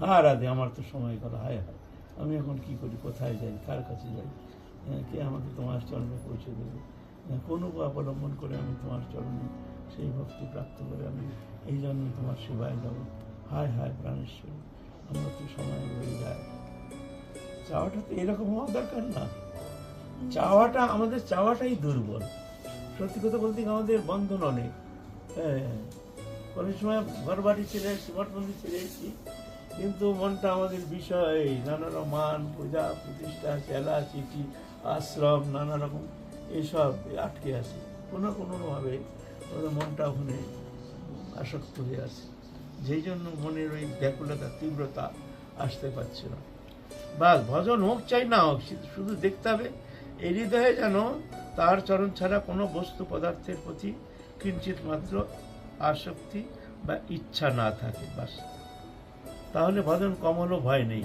হ্যাঁ রাধে আমার তো সময় গেল হায় হায়। আমি এখন কি করি কোথায় যাই কার কাছে যাই? হ্যাঁ, কে আমাকে তোমার চরণে পৌঁছে দেবে? হ্যাঁ, কোন অবলম্বন করে আমি তোমার চরণে সেই ভক্তি প্রাপ্ত করে আমি এই জন্য তোমার সেবায় যাব। হায় হায় প্রাণেশ্বর আমার তো সময় হয়ে যায়। চাওয়াটা তো এরকম হওয়া দরকার না। চাওয়াটা আমাদের চাওয়াটাই দুর্বল। সত্যি কথা বলতে আমাদের বন্ধন অনেক। হ্যাঁ অনেক সময় ঘর বাড়ি ছেড়ে এসেছি মঠ মন্দির ছেড়ে এসেছি। কিন্তু মনটা আমাদের বিষয় নানা মান, পূজা, প্রতিষ্ঠা, চেলা, চিঠি, আশ্রম নানা রকম এসব আটকে আছে। কোনো কোনোভাবে ওদের মনটা ওখানে আসক্ত হয়ে আছে। যেই জন্য মনের ওই ব্যাকুলতা, তীব্রতা আসতে পারছে না। বা ভজন হোক চাই না হোক শুধু- দেখতে হবে, এই হৃদয়ে যেন তার চরণ ছাড়া কোনো বস্তু পদার্থের প্রতি কিঞ্চিত মাত্র আসক্তি বা ইচ্ছা না থাকে, বাস। তাহলে ভজন কমলও ভয় নেই,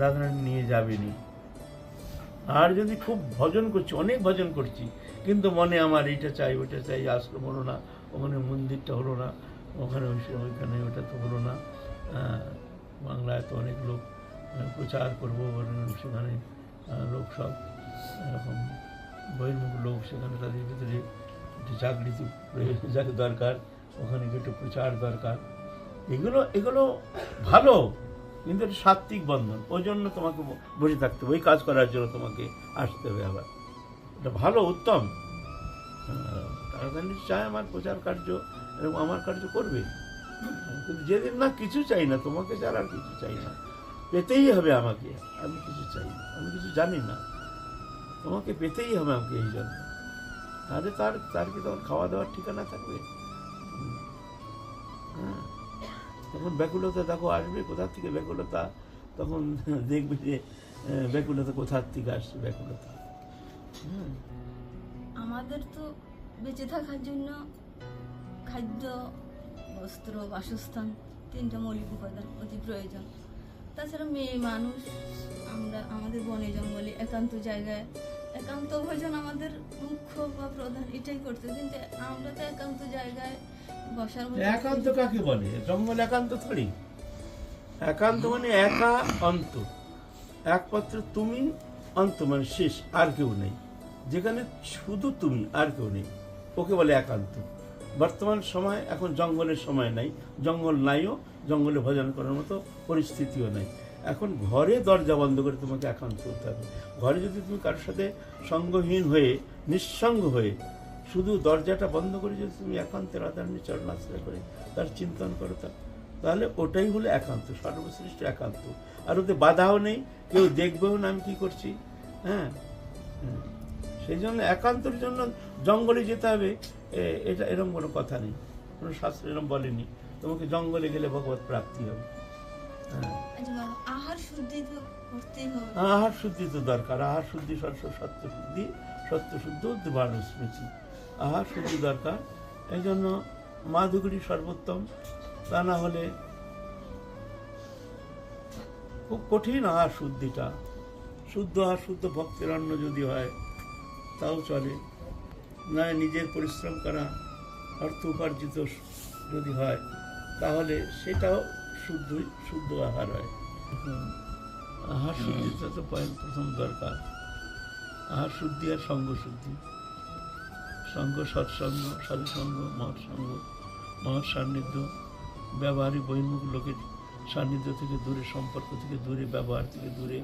রাধারানী নিয়ে যাবেনি। আর যদি খুব ভজন করছি, অনেক ভজন করছি, কিন্তু মনে আমার এইটা চাই, ওইটা চাই, আশ্রম হলো না, ওখানে মন্দিরটা হলো না, ওখানে ওইখানে ওটা তো হলো না। বাংলায় তো অনেক লোক প্রচার করব সেখানে লোক সব, এরকম বহির্মুখ লোক সেখানে তাদের ভিতরে একটু চাকরি যাকে দরকার, ওখানে একটু প্রচার দরকার। এগুলো এগুলো ভালো, কিন্তু এটা সাত্বিক বন্ধন। ওই জন্য তোমাকে বসে থাকতে হবে, ওই কাজ করার জন্য তোমাকে আসতে হবে আবার। এটা ভালো, উত্তম। তাড়াতাড়ি চায় আমার প্রচার কার্য, এবং আমার কার্য করবে। কিন্তু যেদিন না কিছু চাই না, তোমাকে ছাড়া আর কিছু চাই না। পেতেই হবে আমাকে, আমি কিছু চাই না, আমি কিছু জানি না। তোমাকে পেতেই হবে আমাকে এই জন্য। তাহলে তার তার কি তখন খাওয়া দাওয়ার ঠিকানা থাকবে। হ্যাঁ। তখন ব্যাকুলতা দেখো আসবে, কোথার থেকে ব্যাকুলতা? তখন দেখবে যে ব্যাকুলতা কোথার থেকে আসছে ব্যাকুলতা? আমাদের তো বেঁচে থাকার জন্য খাদ্য, বস্ত্র, বাসস্থান তিনটা মৌলিক উপাদান অতি প্রয়োজন। তাছাড়া মেয়ে মানুষ, আমরা, আমাদের বনে জঙ্গলে একান্ত জায়গায়, একান্ত ভোজন আমাদের মুখ্য বা প্রধান, এটাই করতে কিন্তু আমরা তো একান্ত জায়গায় একান্ত কাকে বলে? জঙ্গল একান্ত থরি একান্ত মানে একা অন্ত। একমাত্র তুমি অন্ত মানে শেষ আর কেউ নেই। যেখানে শুধু তুমি আর কেউ নেই। ওকে বলে একান্ত। বর্তমান সময় এখন জঙ্গলের সময় নাই। জঙ্গল নাইও জঙ্গলে ভজন করার মতো পরিস্থিতিও নাই। এখন ঘরে দরজা বন্ধ করে তোমাকে একান্ত হতে হবে। ঘরে যদি তুমি কারোর সাথে সঙ্গহীন হয়ে নিঃসঙ্গ হয়ে শুধু দরজাটা বন্ধ করে যদি তুমি একান্তে রাধারণী চরণাশ্রয় করে তার চিন্তন করো তা তাহলে ওটাই হলো একান্ত সর্বশ্রেষ্ঠ একান্ত। আর ওতে বাধাও নেই কেউ দেখবেও না আমি কি করছি? হ্যাঁ। সেই জন্য একান্তর জন্য জঙ্গলে যেতে হবে। এটা এরকম কোনো কথা নেই কোনো শাস্ত্র এরকম বলেনি। তোমাকে জঙ্গলে গেলে ভগবত প্রাপ্তি হবে। হ্যাঁ। আচ্ছা আহার শুদ্ধি তো দরকার। আহার শুদ্ধি সত্য সত্য শুদ্ধি সত্য শুদ্ধ দিবাণু স্মৃতি। আহার শুদ্ধি দরকার। এই জন্য মাধুগুড়ি সর্বোত্তম। তা না হলে খুব কঠিন আহার শুদ্ধিটা। শুদ্ধ আহার শুদ্ধ ভক্তের অন্ন যদি হয়, তাও চলে। না নিজের পরিশ্রম করা, অর্থ উপার্জিত যদি হয়, তাহলে সেটাও শুদ্ধ শুদ্ধ আহার হয়। আহার শুদ্ধিটা তো প্রথম দরকার। আহার শুদ্ধি আর সঙ্গ শুদ্ধি। সঙ্গ সৎসঙ্গ সাধুসঙ্গ মহৎসঙ্গ মহৎ সান্নিধ্য, ব্যবহারিক বহির্মুখ লোকের সান্নিধ্য থেকে দূরে, সম্পর্ক থেকে দূরে, ব্যবহার থেকে দূরে।